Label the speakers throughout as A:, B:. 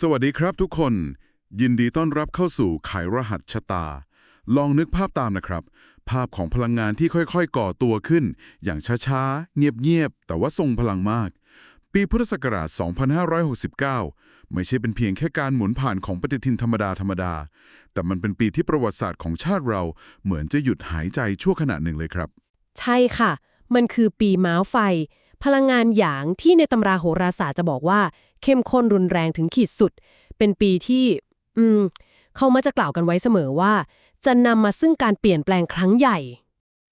A: สวัสดีครับทุกคน ยินดีต้อนรับเข้าสู่ไขรหัสชะตา ลองนึกภาพตามนะครับ ภาพของพลังงานที่ค่อยๆ ก่อตัวขึ้น อย่างช้าๆ เงียบๆ แต่ว่าทรงพลังมาก ปีพุทธศักราช 2569 ไม่ใช่เป็นเพียงแค่การหมุนผ่านของปฏิทินธรรมดาธรรมดา แต่มันเป็นปีที่ประวัติศาสตร์ของชาติเราเหมือนจะหยุดหายใจชั่วขณะหนึ่งเลยครับ
B: ใช่ค่ะ มันคือปีม้าไฟ พลังงานหยางที่ในตำราโหราศาสตร์จะบอกว่าเข้มข้นรุนแรงถึงขีดสุด เป็นปีที่ อืม เขามักจะกล่าวกันไว้เสมอว่า จะนำมาซึ่งการเปลี่ยนแปลงครั้งใหญ่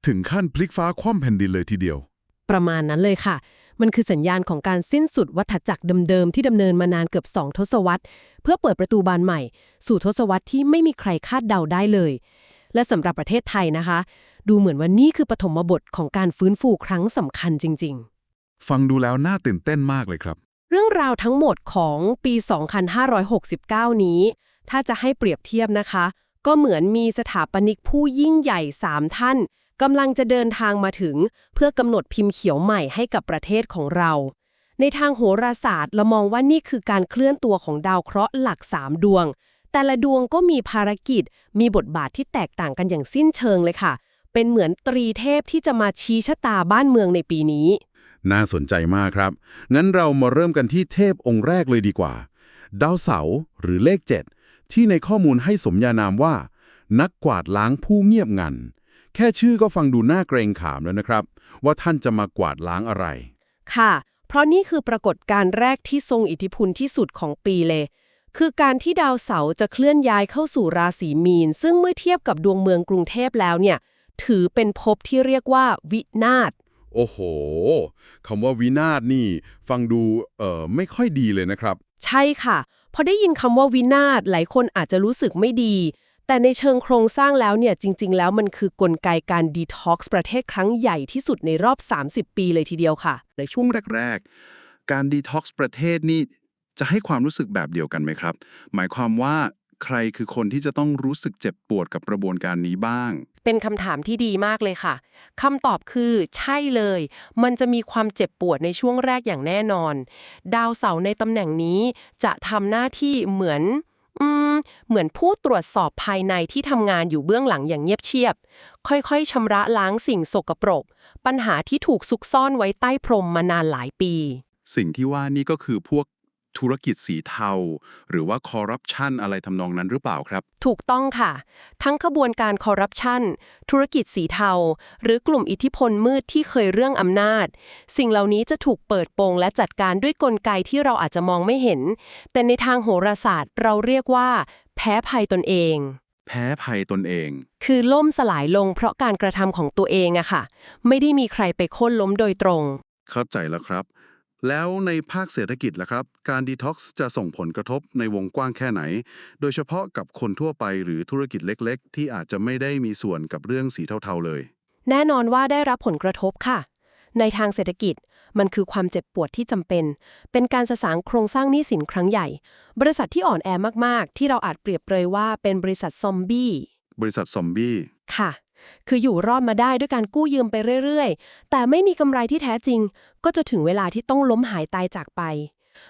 A: ถึงขั้นพลิกฟ้าคว่ำแผ่นดินเลยทีเดียว
B: ประมาณนั้นเลยค่ะ มันคือสัญญาณของการสิ้นสุดวัฏจักรเดิมๆที่ดำเนินมานานเกือบ2ทศวรรษ เพื่อเปิดประตูบานใหม่ สู่ทศวรรษที่ไม่มีใครคาดเดาได้เลย และสำหรับประเทศไทยนะคะ ดูเหมือนว่านี่คือปฐมบทของการฟื้นฟูครั้งสำคัญจริง ๆ
A: ฟังดูแล้วน่าตื่นเต้นมากเลยครับ
B: เรื่องราวทั้งหมดของปี 2569 นี้ ถ้าจะให้เปรียบเทียบนะคะ ก็เหมือนมีสถาปนิกผู้ยิ่งใหญ่ 3 ท่านกำลังจะเดินทางมาถึง เพื่อกำหนดพิมพ์เขียวใหม่ให้กับประเทศของเรา ในทางโหราศาสตร์เรามองว่านี่คือการเคลื่อนตัวของดาวเคราะห์หลัก 3 ดวง แต่ละดวงก็มีภารกิจ มีบทบาทที่แตกต่างกันอย่างสิ้นเชิงเลยค่ะ เป็นเหมือนตรีเทพที่จะมาชี้ชะตาบ้านเมืองในปีนี้
A: น่าสนใจมากครับ งั้นเรามาเริ่มกันที่เทพองค์แรกเลยดีกว่า ดาวเสาร์หรือเลข 7 ที่ในข้อมูลให้สมญานามว่า นักกวาดล้างผู้เงียบงัน แค่ชื่อก็ฟังดูน่าเกรงขามแล้วนะครับ ว่าท่านจะมากวาดล้างอะไร
B: ค่ะ เพราะนี่คือปรากฏการณ์แรกที่ทรงอิทธิพลที่สุดของปีเลยคือการที่ดาวเสาร์จะเคลื่อนย้ายเข้าสู่ราศีมีน ซึ่งเมื่อเทียบกับดวงเมืองกรุงเทพแล้วเนี่ย ถือเป็นภพที่เรียกว่าวินาศ
A: โอ้โหคำว่าวินาศนี่ ฟังดูเอ่อไม่ค่อยดีเลยนะครับ
B: ใช่ค่ะ พอได้ยินคำว่าวินาศหลายคนอาจจะรู้สึกไม่ดี แต่ในเชิงโครงสร้างแล้วเนี่ยจริง ๆ แล้วมันคือกลไกการดีท็อกซ์ประเทศครั้งใหญ่ที่สุดในรอบ 30 ปีเลยทีเดียวค่ะ
C: ในช่วงแรก ๆ การดีท็อกซ์ประเทศนี่จะให้ความรู้สึกแบบเดียวกันไหมครับ หมายความว่าใครคือคนที่จะต้องรู้สึกเจ็บปวดกับกระบวนการนี้บ้าง
B: เป็นคำถามที่ดีมากเลยค่ะคำตอบคือใช่เลย มันจะมีความเจ็บปวดในช่วงแรกอย่างแน่นอน ดาวเสาร์ในตำแหน่งนี้จะทำหน้าที่เหมือนอืมเหมือนผู้ตรวจสอบภายในที่ทำงานอยู่เบื้องหลังอย่างเงียบเชียบ ค่อยๆชำระล้างสิ่งสกปรก ปัญหาที่ถูกซุกซ่อนไว้ใต้พรมมานานหลายปี
C: สิ่งที่ว่านี่ก็คือพวก ธุรกิจสีเทา หรือว่าคอร์รัปชันอะไรทำนองนั้นหรือเปล่าครับ
B: ถูกต้องค่ะ ทั้งขบวนการคอร์รัปชันธุรกิจสีเทา หรือกลุ่มอิทธิพลมืดที่เคยเรื่องอำนาจ สิ่งเหล่านี้จะถูกเปิดโปงและจัดการด้วยกลไกที่เราอาจจะมองไม่เห็น แต่ในทางโหราศาสตร์ เราเรียกว่า แพ้ภัยตนเอง
C: แพ้ภัยตนเอง
B: คือล่มสลายลงเพราะการกระทำของตัวเองอะค่ะ ไม่ได้มีใครไปโค่นล้มโดยตรง
C: เข้าใจแล้วครับ แล้วในภาคเศรษฐกิจล่ะครับ การดีท็อกซ์จะส่งผลกระทบในวงกว้างแค่ไหน โดยเฉพาะกับคนทั่วไปหรือธุรกิจเล็กๆ ที่อาจจะไม่ได้มีส่วนกับเรื่องสีเทาๆเลย
B: แน่นอนว่าได้รับผลกระทบค่ะ ในทางเศรษฐกิจมันคือความเจ็บปวดที่จำเป็น เป็นการสสางโครงสร้างหนี้สินครั้งใหญ่ บริษัทที่อ่อนแอมากๆ ที่เราอาจเปรียบเปรยว่าเป็นบริษัทซอมบี้
C: บริษัทซอมบี้
B: ค่ะ คืออยู่รอดมาได้ด้วยการกู้ยืมไปเรื่อยๆ แต่ไม่มีกำไรที่แท้จริง ก็จะถึงเวลาที่ต้องล้มหายตายจากไป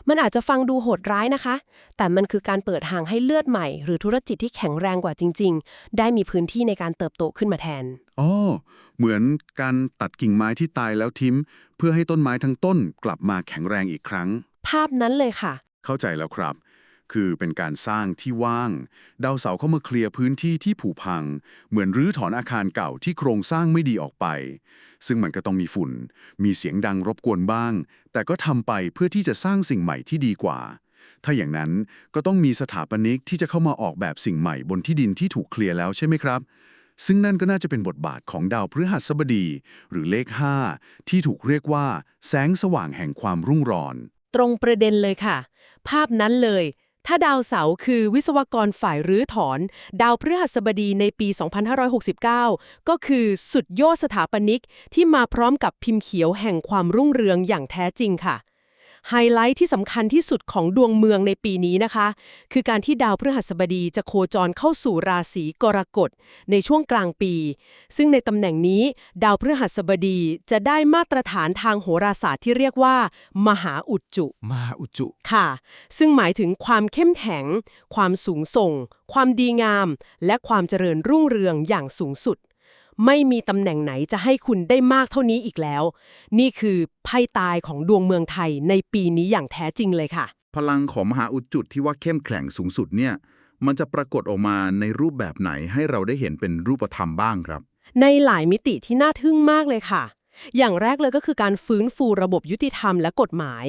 B: มันอาจจะฟังดูโหดร้ายนะคะ แต่มันคือการเปิดทางให้เลือดใหม่ หรือธุรกิจที่แข็งแรงกว่าจริง ๆ ได้มีพื้นที่ในการเติบโตขึ้นมาแทน
C: อ๋อ เหมือนการตัดกิ่งไม้ที่ตายแล้วทิ้ม เพื่อให้ต้นไม้ทั้งต้นกลับมาแข็งแรงอีกครั้ง
B: ภาพนั้นเลยค่ะ
C: เข้าใจแล้วครับ คือเป็นการสร้างที่ว่าง ดาวเสาเข้ามาเคลียร์พื้นที่ที่ผุพัง เหมือนรื้อถอนอาคารเก่าที่โครงสร้างไม่ดีออกไป ซึ่งมันก็ต้องมีฝุ่น มีเสียงดังรบกวนบ้าง แต่ก็ทำไปเพื่อที่จะสร้างสิ่งใหม่ที่ดีกว่า ถ้าอย่างนั้นก็ต้องมีสถาปนิกที่จะเข้ามาออกแบบสิ่งใหม่บนที่ดินที่ถูกเคลียร์แล้วใช่ไหมครับ ซึ่งนั่นก็น่าจะเป็นบทบาทของดาวพฤหัสบดี หรือเลข 5 ที่ถูกเรียกว่า แสงสว่างแห่งความรุ่งรอน
B: ตรงประเด็นเลยค่ะ ภาพนั้นเลย ถ้าดาวเสาร์คือวิศวกรฝ่ายรื้อถอน ดาวพฤหัสบดีในปี 2569 ก็คือสุดยอดสถาปนิกที่มาพร้อมกับพิมพ์เขียวแห่งความรุ่งเรืองอย่างแท้จริงค่ะ ไฮไลท์ที่สำคัญที่สุดของดวงเมืองในปีนี้นะคะ คือการที่ดาวพฤหัสบดีจะโคจรเข้าสู่ราศีกรกฎในช่วงกลางปี ซึ่งในตำแหน่งนี้ ดาวพฤหัสบดีจะได้มาตรฐานทางโหราศาสตร์ที่เรียกว่า มหาอุจจุ
D: มหาอุจจุ
B: ค่ะ ซึ่งหมายถึงความเข้มแข็ง ความสูงส่ง ความดีงาม และความเจริญรุ่งเรืองอย่างสูงสุด ไม่มีตำแหน่งไหนจะให้คุณได้มากเท่านี้อีกแล้ว นี่คือไพ่ตายของดวงเมืองไทยในปีนี้อย่างแท้จริงเลยค่ะ
D: พลังของมหาอุจจุที่ว่าเข้มแข็งสูงสุดเนี่ยมันจะปรากฏออกมาในรูปแบบไหนให้เราได้เห็นเป็นรูปธรรมบ้างครับ
B: ในหลายมิติที่น่าทึ่งมากเลยค่ะ อย่างแรกเลยก็คือการฟื้นฟูระบบยุติธรรมและกฎหมาย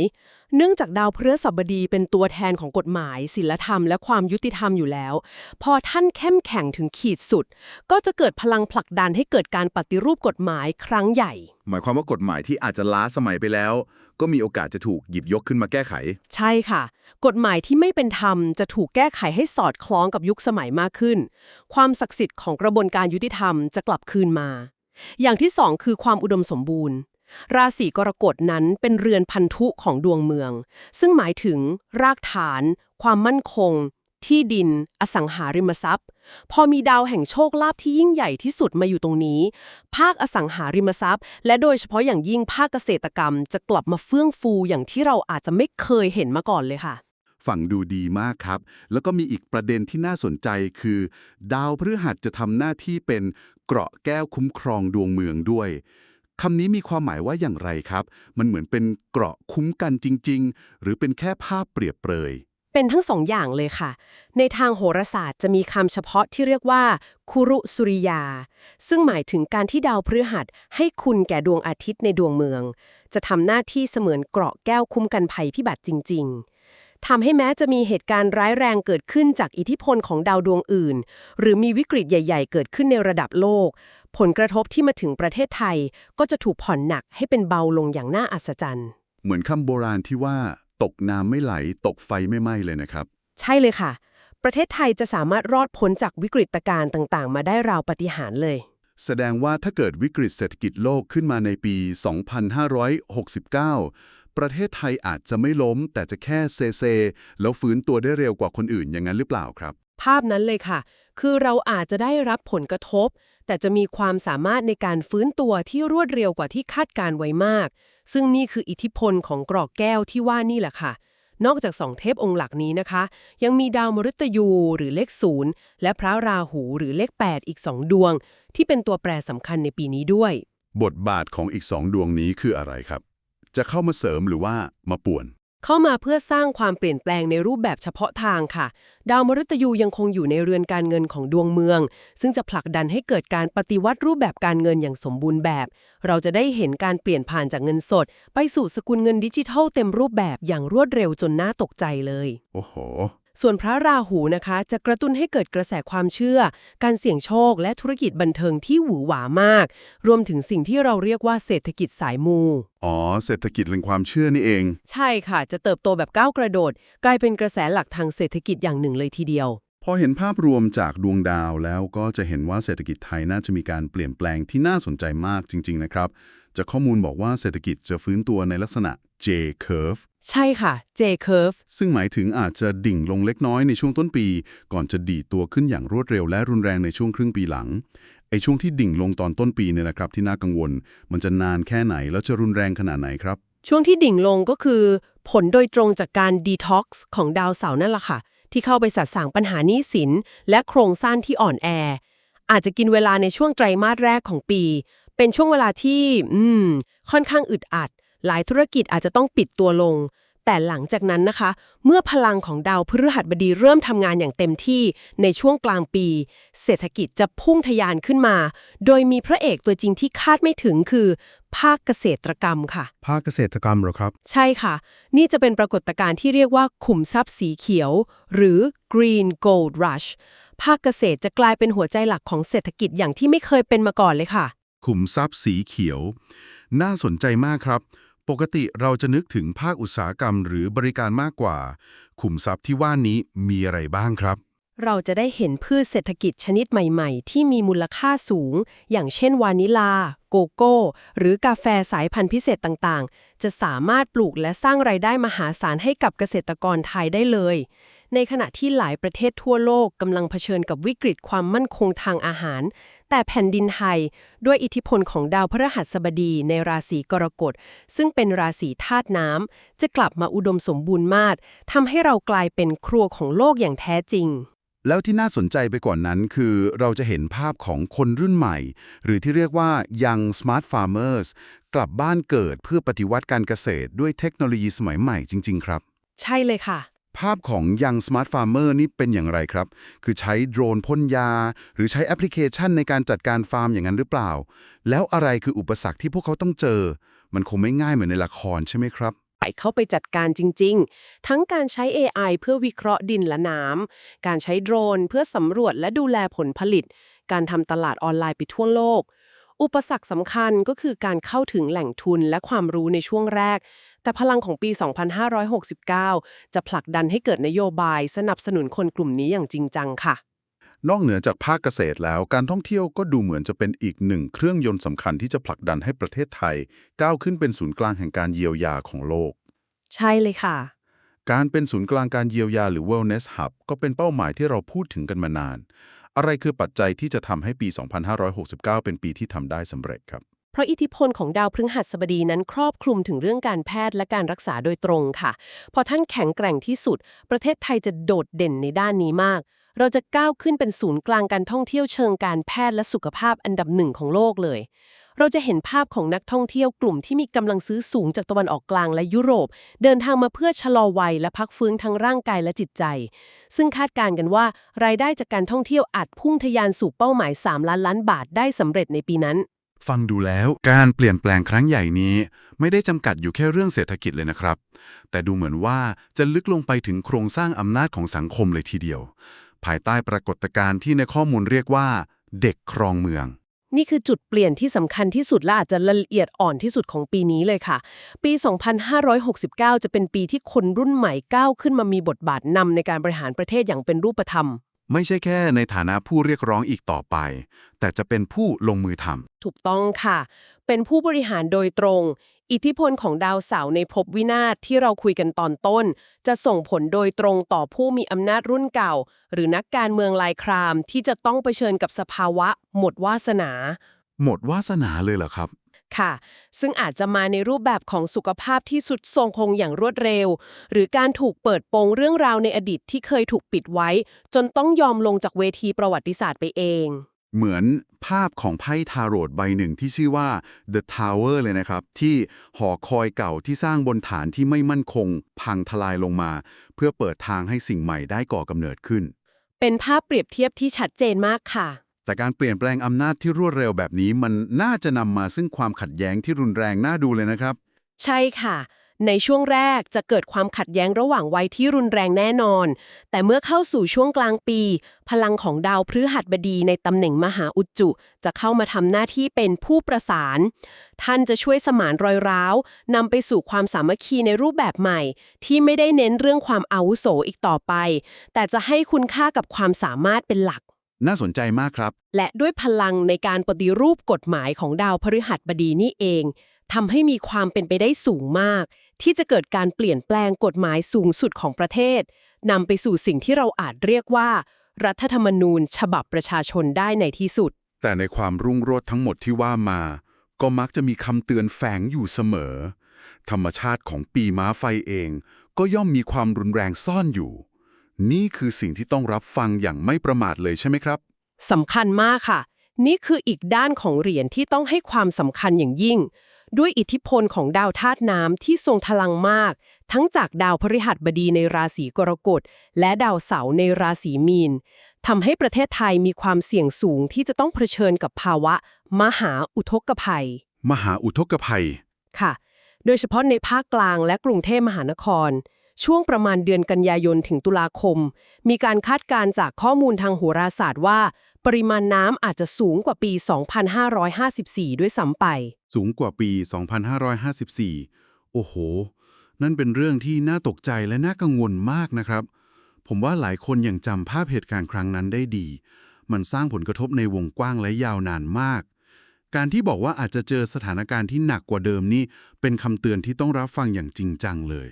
B: เนื่องจากดาวพฤหัสบดีเป็นตัวแทนของกฎหมายศีลธรรมและความยุติธรรมอยู่แล้ว พอท่านเข้มแข็งถึงขีดสุด ก็จะเกิดพลังผลักดันให้เกิดการปฏิรูปกฎหมายครั้งใหญ่
D: หมายความว่ากฎหมายที่อาจจะล้าสมัยไปแล้ว ก็มีโอกาสจะถูกหยิบยกขึ้นมาแก้ไข
B: ใช่ค่ะ กฎหมายที่ไม่เป็นธรรมจะถูกแก้ไขให้สอดคล้องกับยุคสมัยมากขึ้น ความศักดิ์สิทธิ์ของกระบวนการยุติธรรมจะกลับคืนมา อย่างที่สองคือความอุดมสมบูรณ์ ราศีกรกฎนั้นเป็นเรือนพันธุของดวงเมือง ซึ่งหมายถึง รากฐาน ความมั่นคง ที่ดิน อสังหาริมทรัพย์ พอมีดาวแห่งโชคลาภที่ยิ่งใหญ่ที่สุดมาอยู่ตรงนี้ ภาคอสังหาริมทรัพย์ และโดยเฉพาะอย่างยิ่งภาคเกษตรกรรม จะกลับมาเฟื่องฟูอย่างที่เราอาจจะไม่เคยเห็นมาก่อนเลยค่ะ
A: ฟังดูดีมากครับ แล้วก็มีอีกประเด็นที่น่าสนใจคือ ดาวพฤหัสจะทำหน้าที่เป็นเกราะแก้วคุ้มครองดวงเมืองด้วย คำนี้มีความหมายว่าอย่างไรครับ มันเหมือนเป็นเกราะคุ้มกันจริง ๆ หรือเป็นแค่ภาพเปรียบเปรย
B: เป็นทั้งสองอย่างเลยค่ะ ในทางโหราศาสตร์จะมีคำเฉพาะที่เรียกว่า คุรุสุริยา ซึ่งหมายถึงการที่ดาวพฤหัสให้คุณแก่ดวงอาทิตย์ในดวงเมือง จะทำหน้าที่เสมือนเกราะแก้วคุ้มกันภัยพิบัติจริง ๆทำให้แม้จะมีเหตุการณ์ร้ายแรงเกิดขึ้นจากอิทธิพลของดาวดวงอื่น หรือมีวิกฤตใหญ่ ๆ เกิดขึ้นในระดับโลก ผลกระทบที่มาถึงประเทศไทยก็จะถูกผ่อนหนักให้เป็นเบาลงอย่างน่าอัศจรรย์
A: เหมือนคำโบราณที่ว่า ตกน้ำไม่ไหล ตกไฟไม่ไหม้เลยนะครับ
B: ใช่เลยค่ะ ประเทศไทยจะสามารถรอดพ้นจากวิกฤตการณ์ต่าง ๆ มาได้ราวปาฏิหารย์เลย
A: แสดงว่าถ้าเกิดวิกฤตเศรษฐกิจโลกขึ้นมาในปี 2569 ประเทศไทยอาจจะไม่ล้ม แต่จะแค่เซเซ แล้วฟื้นตัวได้เร็วกว่าคนอื่นอย่างนั้นหรือเปล่าครับ
B: ภาพนั้นเลยค่ะ คือเราอาจจะได้รับผลกระทบ แต่จะมีความสามารถในการฟื้นตัวที่รวดเร็วกว่าที่คาดการไว้มาก ซึ่งนี่คืออิทธิพลของกรอกแก้วที่ว่านี่แหละค่ะ นอกจากสองเทพองค์หลักนี้นะคะ ยังมีดาวมฤตยูหรือเลขศูนย์และพระราหูหรือเลข 8 อีกสองดวง ที่เป็นตัวแปรสำคัญในปีนี้ด้วย
A: บทบาทของอีกสองดวงนี้คืออะไรครับ จะเข้ามาเสริมหรือว่ามาป่วน
B: เข้ามาเพื่อสร้างความเปลี่ยนแปลงในรูปแบบเฉพาะทางค่ะ ดาวมฤตยูยังคงอยู่ในเรือนการเงินของดวงเมือง ซึ่งจะผลักดันให้เกิดการปฏิวัติรูปแบบการเงินอย่างสมบูรณ์แบบ เราจะได้เห็นการเปลี่ยนผ่านจากเงินสด ไปสู่สกุลเงินดิจิทัลเต็มรูปแบบอย่างรวดเร็วจนน่าตกใจเลย
A: โอ้โห
B: ส่วนพระราหูนะคะจะกระตุ้นให้เกิดกระแสความเชื่อ การเสี่ยงโชค และธุรกิจบันเทิงที่หวือหวามาก รวมถึงสิ่งที่เราเรียกว่าเศรษฐกิจสายมู
A: อ๋อ เศรษฐกิจแห่งความเชื่อนี่เอง
B: ใช่ค่ะ จะเติบโตแบบก้าวกระโดด กลายเป็นกระแสหลักทางเศรษฐกิจอย่างหนึ่งเลยทีเดียว
A: พอเห็นภาพรวมจากดวงดาวแล้วก็จะเห็นว่าเศรษฐกิจไทยน่าจะมีการเปลี่ยนแปลงที่น่าสนใจมากจริง ๆ นะครับ จากข้อมูลบอกว่าเศรษฐกิจจะฟื้นตัวในลักษณะ J curve
B: ใช่ค่ะ J curve
A: ซึ่งหมายถึงอาจจะดิ่งลงเล็กน้อยในช่วงต้นปี ก่อนจะดีดตัวขึ้นอย่างรวดเร็วและรุนแรงในช่วงครึ่งปีหลังไอช่วงที่ดิ่งลงตอนต้นปีเนี่ยนะครับที่น่ากังวล มันจะนานแค่ไหนแล้วจะรุนแรงขนาดไหนครับ
B: ช่วงที่ดิ่งลงก็คือ ผลโดยตรงจากการดีท็อกซ์ของดาวเสาร์นั่นแหละค่ะ ที่เข้าไปสัดสางปัญหาหนี้สิน และโครงสร้างที่อ่อนแอ อาจจะกินเวลาในช่วงไตรมาสแรกของปี เป็นช่วงเวลาที่ อืม ค่อนข้างอึดอัด หลายธุรกิจอาจจะต้องปิดตัวลง แต่หลังจากนั้นนะคะ เมื่อพลังของดาวพฤหัสบดีเริ่มทำงานอย่างเต็มที่ในช่วงกลางปี เศรษฐกิจจะพุ่งทะยานขึ้นมา โดยมีพระเอกตัวจริงที่คาดไม่ถึงคือ ภาคเกษตรกรรมค่ะ
D: ภาคเกษตรกรรมเหรอครับ
B: ใช่ค่ะ นี่จะเป็นปรากฏการณ์ที่เรียกว่าขุมทรัพย์สีเขียว หรือ Green Gold Rush ภาคเกษตรจะกลายเป็นหัวใจหลักของเศรษฐกิจอย่างที่ไม่เคยเป็นมาก่อนเลยค่ะ
A: ขุมทรัพย์สีเขียว น่าสนใจมากครับ ปกติเราจะนึกถึงภาคอุตสาหกรรมหรือบริการมากกว่า ขุมทรัพย์ที่ว่านี้มีอะไรบ้างครับ
B: เราจะได้เห็นพืชเศรษฐกิจชนิดใหม่ ๆ ที่มีมูลค่าสูง อย่างเช่นวานิลา โกโก้ หรือกาแฟสายพันธุ์พิเศษต่างๆ จะสามารถปลูกและสร้างไรายได้มหาศาลให้กับเกษตรกรไทยได้เลย ในขณะที่หลายประเทศทั่วโลกกำลังเผชิญกับวิกฤตความมั่นคงทางอาหาร แต่แผ่นดินไทยด้วยอิทธิพลของดาวพฤหัสบดีในราศีกรกฎ ซึ่งเป็นราศีธาตุน้ำจะกลับมาอุดมสมบูรณ์มากทำให้เรากลายเป็นครัวของโลกอย่างแท้จริง
A: แล้วที่น่าสนใจไปกว่านั้นคือเราจะเห็นภาพของคนรุ่นใหม่ หรือที่เรียกว่า young smart farmers กลับบ้านเกิดเพื่อปฏิวัติการเกษตรด้วยเทคโนโลยีสมัยใหม่จริง ๆ ครับ
B: ใช่เลยค่ะ
A: ภาพของ young smart farmer นี่เป็นอย่างไรครับ คือใช้โดรนพ่นยา หรือใช้แอปพลิเคชันในการจัดการฟาร์มอย่างนั้นหรือเปล่า แล้วอะไรคืออุปสรรคที่พวกเขาต้องเจอ มันคงไม่ง่ายเหมือนในละครใช่ไหมครับ
B: ไปเข้าไปจัดการจริง ๆ ทั้งการใช้ AI เพื่อวิเคราะห์ดินและน้ำ การใช้โดรนเพื่อสำรวจและดูแลผลผลิต การทำตลาดออนไลน์ไปทั่วโลก อุปสรรคสำคัญก็คือการเข้าถึงแหล่งทุนและความรู้ในช่วงแรก แต่พลังของปี 2569 จะผลักดันให้เกิดนโยบายสนับสนุนคนกลุ่มนี้อย่างจริงจังค่ะ
A: นอกเหนือจากภาคเกษตรแล้วการท่องเที่ยวก็ดูเหมือนจะเป็นอีกหนึ่งเครื่องยนต์สำคัญที่จะผลักดันให้ประเทศไทย ก้าวขึ้นเป็นศูนย์กลางแห่งการเยียวยาของโลก
B: ใช่เลยค่ะ
A: การเป็นศูนย์กลางการเยียวยาหรือ wellness hub ก็เป็นเป้าหมายที่เราพูดถึงกันมานาน อะไรคือปัจจัยที่จะทำให้ปี 2569 เป็นปีที่ทำได้สำเร็จครับ
B: เพราะอิทธิพลของดาวพฤหัสบดีนั้นครอบคลุมถึงเรื่องการแพทย์และการรักษาโดยตรงค่ะ พอท่านแข็งแกร่งที่สุด ประเทศไทยจะโดดเด่นในด้านนี้มาก เราจะก้าวขึ้นเป็นศูนย์กลางการท่องเที่ยวเชิงการแพทย์และสุขภาพอันดับหนึ่งของโลกเลย เราจะเห็นภาพของนักท่องเที่ยวกลุ่มที่มีกำลังซื้อสูงจากตะวันออกกลางและยุโรป เดินทางมาเพื่อชะลอวัยและพักฟื้นทั้งร่างกายและจิตใจ ซึ่งคาดการณ์กันว่ารายได้จากการท่องเที่ยวอาจพุ่งทะยานสู่เป้าหมาย 3 ล้านล้านบาทได้สำเร็จในปีนั้น
A: ฟังดูแล้วการเปลี่ยนแปลงครั้งใหญ่นี้ ไม่ได้จำกัดอยู่แค่เรื่องเศรษฐกิจเลยนะครับ แต่ดูเหมือนว่าจะลึกลงไปถึงโครงสร้างอำนาจของสังคมเลยทีเดียว ภายใต้ปรากฏการณ์ที่ในข้อมูลเรียกว่า เด็กครองเมือง
B: นี่คือจุดเปลี่ยนที่สำคัญที่สุดและอาจจะละเอียดอ่อนที่สุดของปีนี้เลยค่ะ ปี 2569 จะเป็นปีที่คนรุ่นใหม่ก้าวขึ้นมามีบทบาทนำในการบริหารประเทศอย่างเป็นรูปธรรม
A: ไม่ใช่แค่ในฐานะผู้เรียกร้องอีกต่อไป แต่จะเป็นผู้ลงมือทำ
B: ถูกต้องค่ะ เป็นผู้บริหารโดยตรง อิทธิพลของดาวเสาร์ในภพวินาศที่เราคุยกันตอนต้น จะส่งผลโดยตรงต่อผู้มีอำนาจรุ่นเก่า หรือนักการเมืองลายครามที่จะต้องเผชิญกับสภาวะ หมดวาสนา
A: หมดวาสนาเลยเหรอครับ
B: ค่ะ ซึ่งอาจจะมาในรูปแบบของสุขภาพที่สุดทรงคงอย่างรวดเร็ว หรือการถูกเปิดโปงเรื่องราวในอดีตที่เคยถูกปิดไว้ จนต้องยอมลงจากเวทีประวัติศาสตร์ไปเอง
A: เหมือนภาพของไพ่ทาโรตใบหนึ่งที่ชื่อว่า The Tower เลยนะครับ ที่หอคอยเก่าที่สร้างบนฐานที่ไม่มั่นคง พังทลายลงมา เพื่อเปิดทางให้สิ่งใหม่ได้ก่อกำเนิดขึ้น
B: เป็นภาพเปรียบเทียบที่ชัดเจนมากค่ะ
A: แต่การเปลี่ยนแปลงอำนาจที่รวดเร็วแบบนี้มันน่าจะนำมาซึ่งความขัดแย้งที่รุนแรงน่าดูเลยนะครับ
B: ใช่ค่ะ ในช่วงแรกจะเกิดความขัดแย้งระหว่างวัยที่รุนแรงแน่นอน แต่เมื่อเข้าสู่ช่วงกลางปี พลังของดาวพฤหัสบดีในตำแหน่งมหาอุจจุ จะเข้ามาทำหน้าที่เป็นผู้ประสาน ท่านจะช่วยสมานรอยร้าวนำไปสู่ความสามัคคีในรูปแบบใหม่ ที่ไม่ได้เน้นเรื่องความอาวุโสอีกต่อไป แต่จะให้คุณค่ากับความสามารถเป็นหลัก
A: น่าสนใจมากครับ
B: และด้วยพลังในการปฏิรูปกฎหมายของดาวพฤหัสบดีนี่เองทำให้มีความเป็นไปได้สูงมาก ที่จะเกิดการเปลี่ยนแปลงกฎหมายสูงสุดของประเทศนำไปสู่สิ่งที่เราอาจเรียกว่า รัฐธรรมนูญ ฉบับประชาชนได้ในที่สุด
A: แต่ในความรุ่งโรจน์ทั้งหมดที่ว่ามา ก็มักจะมีคำเตือนแฝงอยู่เสมอ ธรรมชาติของปีม้าไฟเอง ก็ย่อมมีความรุนแรงซ่อนอยู่ นี่คือสิ่งที่ต้องรับฟังอย่างไม่ประมาทเลยใช่ไหมครับ
B: สำคัญมากค่ะ นี่คืออีกด้านของเหรียญที่ต้องให้ความสำคัญอย่างยิ่ง ด้วยอิทธิพลของดาวธาตุน้ำที่ทรงพลังมาก ทั้งจากดาวพฤหัสบดีในราศีกรกฎ และดาวเสาร์ในราศีมีนทำให้ประเทศไทยมีความเสี่ยงสูงที่จะต้องเผชิญกับภาวะ มหาอุทกภัย
A: มหาอุทกภัย
B: ค่ะ โดยเฉพาะในภาคกลางและกรุงเทพมหานคร ช่วงประมาณเดือนกันยายนถึงตุลาคม มีการคาดการณ์จากข้อมูลทางโหราศาสตร์ว่า ปริมาณน้ำอาจจะสูงกว่าปี 2554 ด้วยซ้ำไป
A: สูงกว่าปี 2554 โอ้โห นั่นเป็นเรื่องที่น่าตกใจและน่ากังวลมากนะครับ ผมว่าหลายคนยังจำภาพเหตุการณ์ครั้งนั้นได้ดี มันสร้างผลกระทบในวงกว้างและยาวนานมากการที่บอกว่าอาจจะเจอสถานการณ์ที่หนักกว่าเดิมนี่เป็นคำเตือนที่ต้องรับฟังอย่างจริงจังเลย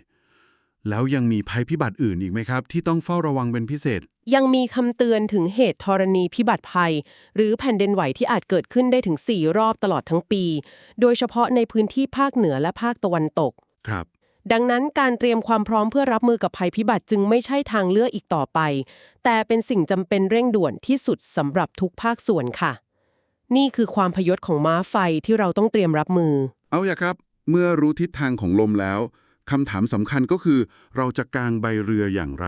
A: แล้วยังมีภัยพิบัติอื่นอีกไหมครับ ที่ต้องเฝ้าระวังเป็นพิเศษ
B: ยังมีคำเตือนถึงเหตุธรณีพิบัติภัย หรือแผ่นดินไหวที่อาจเกิดขึ้นได้ถึง 4 รอบตลอดทั้งปี โดยเฉพาะในพื้นที่ภาคเหนือและภาคตะวันตก
A: ครับ
B: ดังนั้นการเตรียมความพร้อมเพื่อรับมือกับภัยพิบัติจึงไม่ใช่ทางเลือกอีกต่อไป แต่เป็นสิ่งจำเป็นเร่งด่วนที่สุดสำหรับทุกภาคส่วนค่ะ นี่คือความพยศของม้าไฟที่เราต้องเตรียมรับมือ
A: เอาอย่าครับ เมื่อรู้ทิศทางของลมแล้ว คำถามสำคัญก็คือ เราจะกางใบเรืออย่างไร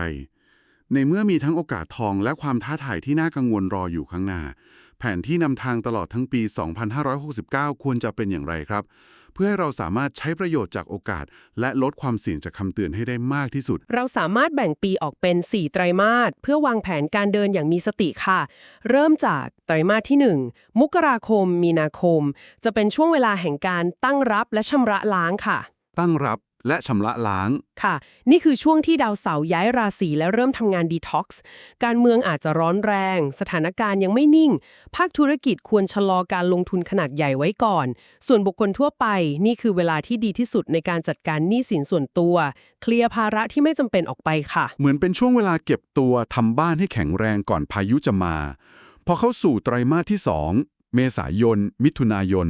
A: ในเมื่อมีทั้งโอกาสทองและความท้าทายที่น่ากังวลรออยู่ข้างหน้า แผนที่นำทางตลอดทั้งปี 2569 ควรจะเป็นอย่างไรครับ เพื่อให้เราสามารถใช้ประโยชน์จากโอกาส และลดความเสี่ยงจากคำเตือนให้ได้มากที่สุด
B: เราสามารถแบ่งปีออกเป็น 4 ไตรมาสเพื่อวางแผนการเดินอย่างมีสติค่ะ เริ่มจากไตรมาสที่ 1 มกราคม มีนาคม จะเป็นช่วงเวลาแห่งการตั้งรับและชำระล้างค่ะ
A: ตั้งรับ และชำระล้าง
B: ค่ะ นี่คือช่วงที่ดาวเสาร์ย้ายราศีและเริ่มทำงานดีท็อกซ์ การเมืองอาจจะร้อนแรง สถานการณ์ยังไม่นิ่ง ภาคธุรกิจควรชะลอการลงทุนขนาดใหญ่ไว้ก่อน ส่วนบุคคลทั่วไป นี่คือเวลาที่ดีที่สุดในการจัดการหนี้สินส่วนตัว เคลียร์ภาระที่ไม่จำเป็นออกไปค่ะ
A: เหมือนเป็นช่วงเวลาเก็บตัวทำบ้านให้แข็งแรงก่อนพายุจะมา พอเข้าสู่ไตรมาสที่2เมษายน มิถุนายน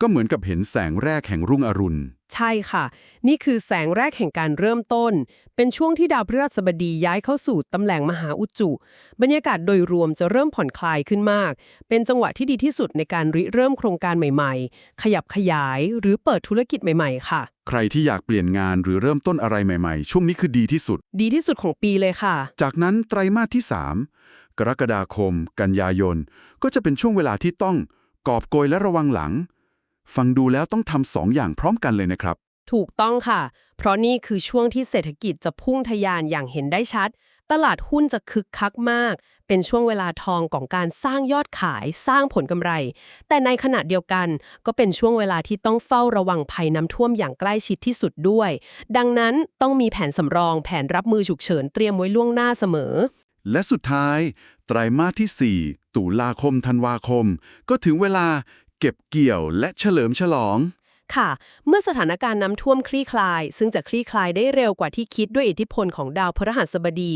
A: ก็เหมือนกับเห็นแสงแรกแห่งรุ่งอรุณ
B: ใช่ค่ะ นี่คือแสงแรกแห่งการเริ่มต้น เป็นช่วงที่ดาวพฤหัสบดีย้ายเข้าสู่ตำแหน่งมหาอุจจุ บรรยากาศโดยรวมจะเริ่มผ่อนคลายขึ้นมาก เป็นจังหวะที่ดีที่สุดในการริเริ่มโครงการใหม่ๆ ขยับขยายหรือเปิดธุรกิจใหม่ๆ ค่ะ
A: ใครที่อยากเปลี่ยนงานหรือเริ่มต้นอะไรใหม่ๆ ช่วงนี้คือดีที่สุด
B: ดีที่สุดของปีเลยค่ะ
A: จากนั้นไตรมาสที่ 3 กรกฎาคม กันยายน ก็จะเป็นช่วงเวลาที่ต้องกอบโกยและระวังหลัง ฟังดูแล้วต้องทำสองอย่างพร้อมกันเลยนะครับ
B: ถูกต้องค่ะ เพราะนี่คือช่วงที่เศรษฐกิจจะพุ่งทะยานอย่างเห็นได้ชัด ตลาดหุ้นจะคึกคักมาก เป็นช่วงเวลาทองของการสร้างยอดขายสร้างผลกำไร แต่ในขณะเดียวกันก็เป็นช่วงเวลาที่ต้องเฝ้าระวังภัยน้ำท่วมอย่างใกล้ชิดที่สุดด้วย ดังนั้นต้องมีแผนสำรองแผนรับมือฉุกเฉินเตรียมไว้ล่วงหน้าเสมอ
A: และสุดท้าย ไตรมาสที่ 4 ตุลาคมธันวาคม ก็ถึงเวลา เก็บเกี่ยวและเฉลิมฉลอง
B: ค่ะ เมื่อสถานการณ์น้ำท่วมคลี่คลาย ซึ่งจะคลี่คลายได้เร็วกว่าที่คิดด้วยอิทธิพลของดาวพฤหัสบดี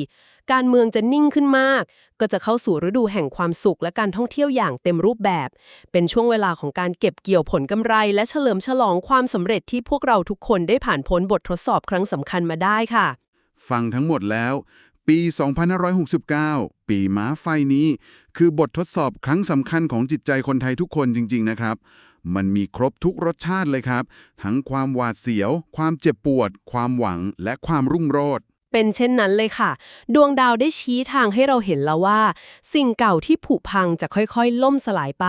B: การเมืองจะนิ่งขึ้นมาก ก็จะเข้าสู่ฤดูแห่งความสุขและการท่องเที่ยวอย่างเต็มรูปแบบ เป็นช่วงเวลาของการเก็บเกี่ยวผลกำไร และเฉลิมฉลองความสำเร็จที่พวกเราทุกคนได้ผ่านพ้นบททดสอบครั้งสำคัญมาได้ค่ะ
A: ฟังทั้งหมดแล้ว ปี 2569 ปีม้าไฟนี้ คือบททดสอบครั้งสำคัญของจิตใจคนไทยทุกคนจริง ๆ นะครับ มันมีครบทุกรสชาติเลยครับ ทั้งความหวาดเสียว ความเจ็บปวด ความหวัง และความรุ่งโรจน์
B: เป็นเช่นนั้นเลยค่ะ ดวงดาวได้ชี้ทางให้เราเห็นแล้วว่า สิ่งเก่าที่ผุพังจะค่อยๆ ล่มสลายไป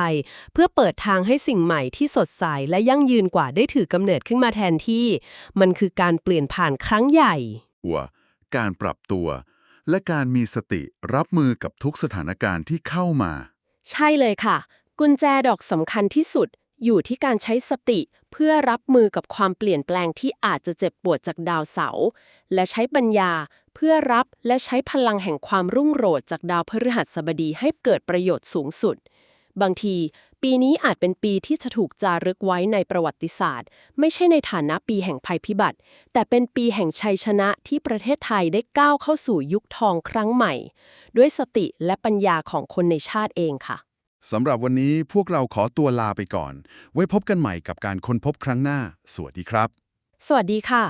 B: เพื่อเปิดทางให้สิ่งใหม่ที่สดใสและยั่งยืนกว่าได้ถือกำเนิดขึ้นมาแทนที่ มันคือการเปลี่ยนผ่านครั้งใหญ่
C: หัวการปรับตัว และการมีสติรับมือกับทุกสถานการณ์ที่เข้ามา
B: ใช่เลยค่ะ กุญแจดอกสำคัญที่สุดอยู่ที่การใช้สติเพื่อรับมือกับความเปลี่ยนแปลงที่อาจจะเจ็บปวดจากดาวเสาร์และใช้ปัญญาเพื่อรับและใช้พลังแห่งความรุ่งโรจน์จากดาวพฤหัสบดีให้เกิดประโยชน์สูงสุด บางที ปีนี้อาจเป็นปีที่จะถูกจารึกไว้ในประวัติศาสตร์ ไม่ใช่ในฐานะปีแห่งภัยพิบัติ แต่เป็นปีแห่งชัยชนะที่ประเทศไทยได้ก้าวเข้าสู่ยุคทองครั้งใหม่ ด้วยสติและปัญญาของคนในชาติเองค่ะ
C: สำหรับวันนี้พวกเราขอตัวลาไปก่อน ไว้พบกันใหม่กับการค้นพบครั้งหน้า สวัสดีครับ
B: สวัสดีค่ะ